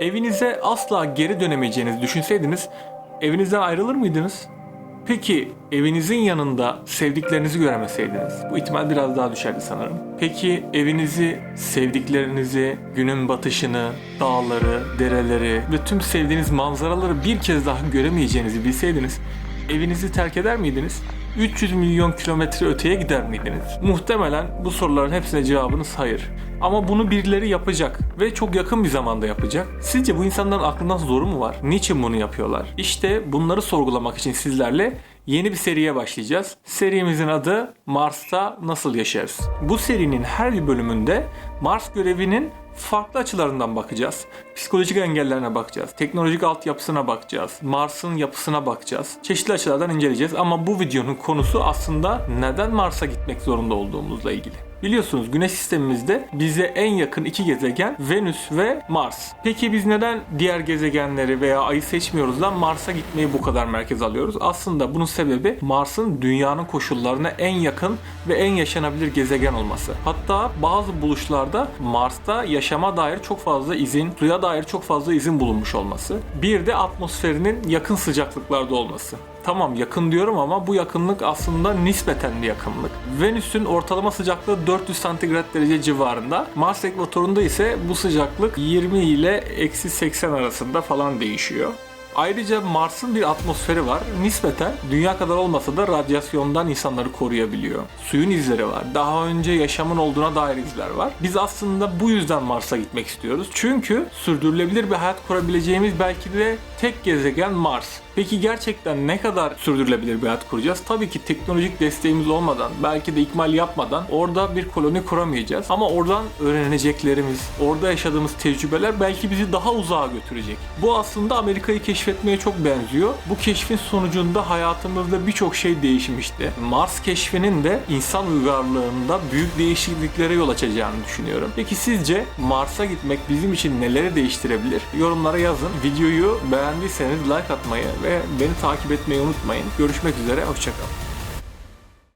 Evinize asla geri dönemeyeceğinizi düşünseydiniz evinizden ayrılır mıydınız? Peki evinizin yanında sevdiklerinizi göremeseydiniz bu ihtimal biraz daha düşerdi sanırım. Peki evinizi, sevdiklerinizi, günün batışını, dağları, dereleri ve tüm sevdiğiniz manzaraları bir kez daha göremeyeceğinizi bilseydiniz evinizi terk eder miydiniz? 300 milyon kilometre öteye gider miydiniz? Muhtemelen bu soruların hepsine cevabınız hayır. Ama bunu birileri yapacak ve çok yakın bir zamanda yapacak. Sizce bu insanların aklından zoru mu var? Niçin bunu yapıyorlar? İşte bunları sorgulamak için sizlerle yeni bir seriye başlayacağız. Serimizin adı Mars'ta Nasıl Yaşarız? Bu serinin her bir bölümünde Mars görevinin farklı açılarından bakacağız. Psikolojik engellerine bakacağız. Teknolojik altyapısına bakacağız. Mars'ın yapısına bakacağız. Çeşitli açılardan inceleyeceğiz ama bu videonun konusu aslında neden Mars'a gitmek zorunda olduğumuzla ilgili. Biliyorsunuz güneş sistemimizde bize en yakın iki gezegen Venüs ve Mars. Peki biz neden diğer gezegenleri veya ayı seçmiyoruz da Mars'a gitmeyi bu kadar merkez alıyoruz? Aslında bunun sebebi Mars'ın dünyanın koşullarına en yakın ve en yaşanabilir gezegen olması. Hatta bazı buluşlarda Mars'ta yaşama dair çok fazla izin, suya dair çok fazla izin bulunmuş olması. Bir de atmosferinin yakın sıcaklıklarda olması. Tamam yakın diyorum ama bu yakınlık aslında nispeten bir yakınlık. Venüs'ün ortalama sıcaklığı 400 santigrat derece civarında. Mars ekvatorunda ise bu sıcaklık 20 ile eksi 80 arasında falan değişiyor. Ayrıca Mars'ın bir atmosferi var. Nispeten dünya kadar olmasa da radyasyondan insanları koruyabiliyor. Suyun izleri var. Daha önce yaşamın olduğuna dair izler var. Biz aslında bu yüzden Mars'a gitmek istiyoruz. Çünkü sürdürülebilir bir hayat kurabileceğimiz belki de tek gezegen Mars. Peki gerçekten ne kadar sürdürülebilir bir hayat kuracağız? Tabii ki teknolojik desteğimiz olmadan, belki de ikmal yapmadan orada bir koloni kuramayacağız. Ama oradan öğreneceklerimiz, orada yaşadığımız tecrübeler belki bizi daha uzağa götürecek. Bu aslında Amerika'yı keşfetmeye çok benziyor. Bu keşfin sonucunda hayatımızda birçok şey değişmişti. Mars keşfinin de insan uygarlığında büyük değişikliklere yol açacağını düşünüyorum. Peki sizce Mars'a gitmek bizim için neleri değiştirebilir? Yorumlara yazın. Videoyu beğendiyseniz like atmayı ve beni takip etmeyi unutmayın. Görüşmek üzere, hoşçakalın.